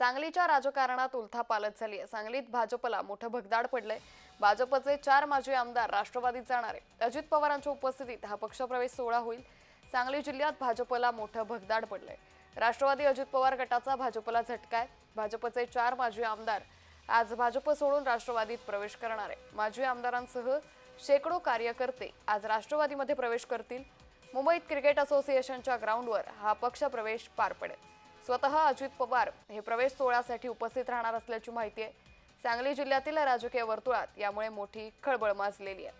सांगलीच्या राजकारणात उलथापालत झाली आहे. सांगलीत भाजपला मोठं भगदाड पडलंय. भाजपचे चार माजी आमदार राष्ट्रवादीत जाणार आहे अजित पवारांच्या उपस्थितीत हा पक्षप्रवेश सोहळा होईल. सांगली जिल्ह्यात भाजपला मोठं भगदाड पडलंय. राष्ट्रवादी अजित पवार गटाचा भाजपला झटका आहे. भाजपचे चार माजी आमदार आज भाजप सोडून राष्ट्रवादीत प्रवेश करणार आहे माजी आमदारांसह शेकडो कार्यकर्ते आज राष्ट्रवादीमध्ये प्रवेश करतील. मुंबईत क्रिकेट असोसिएशनच्या ग्राउंडवर हा पक्षप्रवेश पार पडेल. स्वतः अजित पवार हे प्रवेश सोहळ्यासाठी उपस्थित राहणार असल्याची माहिती आहे. सांगली जिल्ह्यातील राजकीय वर्तुळात यामुळे मोठी खळबळ माजलेली आहे.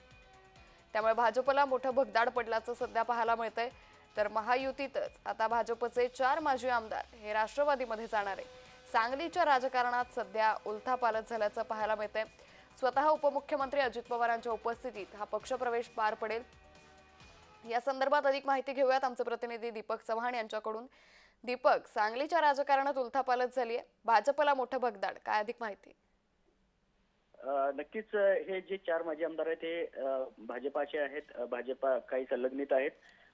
त्यामुळे भाजपला मोठं भगदाड पडल्याचं सध्या पाहायला मिळतंय. तर महायुतीतच आता भाजपचे चार माजी आमदार हे राष्ट्रवादीमध्ये जाणार आहे. सांगलीच्या राजकारणात सध्या उलथापालत झाल्याचं पाहायला मिळतंय. स्वतः उपमुख्यमंत्री अजित पवारांच्या उपस्थितीत हा पक्षप्रवेश पार पडेल. या संदर्भात अधिक माहिती घेऊयात आमचे प्रतिनिधी दीपक चव्हाण यांच्याकडून. दीपक सांगलीच्या राजकारणात उलथापालत झाली आहे. भाजपला मोठं भगदाड काय अधिक माहिती? नक्कीच हे जे चार माजी आमदार आहेत हे भाजपाचे आहेत. भाजपा काही संलग्नित आहेत.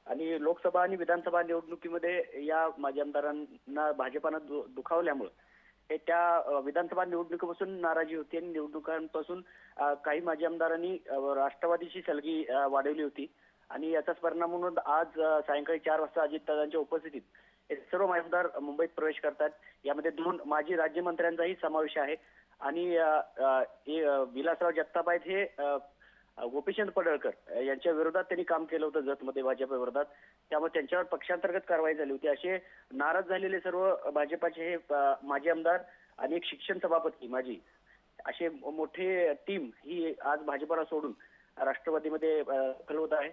आणि लोकसभा आणि विधानसभा निवडणुकीमध्ये या माजी आमदारांना भाजपानं दु- दुखावल्यामुळं हे त्या विधानसभा निवडणुकीपासून नाराजी होती आणि निवडणुकांपासून काही माजी आमदारांनी राष्ट्रवादीची सलगी वाढवली होती. आणि याचाच परिणाम म्हणून आज सायंकाळी चार वाजता अजितदादांच्या उपस्थितीत सर्व आमदार मुंबईत प्रवेश करतात. यामध्ये दोन माजी राज्यमंत्र्यांचाही समावेश आहे. आणि विलासराव जगताप आहेत हे गोपीचंद पडळकर यांच्या विरोधात त्यांनी काम केलं होतं जतमध्ये भाजप विरोधात. त्यामुळे त्यांच्यावर पक्षांतर्गत कारवाई झाली होती. असे नाराज झालेले सर्व भाजपाचे हे माजी आमदार आणि एक शिक्षण सभापती माजी असे मोठे टीम ही आज भाजपाला सोडून राष्ट्रवादीमध्ये अ, दाखल होत आहे.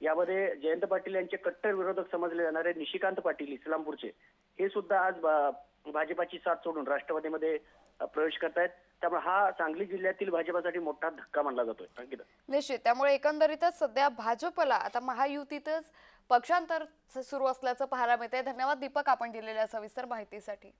यामध्ये जयंत पाटील यांचे कट्टर विरोधक समजले जाणारे निशिकांत पाटील इस्लामपूरचे. हे सुद्धा आज भाजपाची साथ सोडून राष्ट्रवादीमध्ये प्रवेश करतायत. त्यामुळे हा सांगली जिल्ह्यातील भाजपासाठी मोठा धक्का मानला जातोय. निश्चित. त्यामुळे एकंदरीतच सध्या भाजपला आता महायुतीतच पक्षांतर सुरू असल्याचं पाहायला मिळतंय. धन्यवाद दीपक आपण दिलेल्या सविस्तर माहितीसाठी.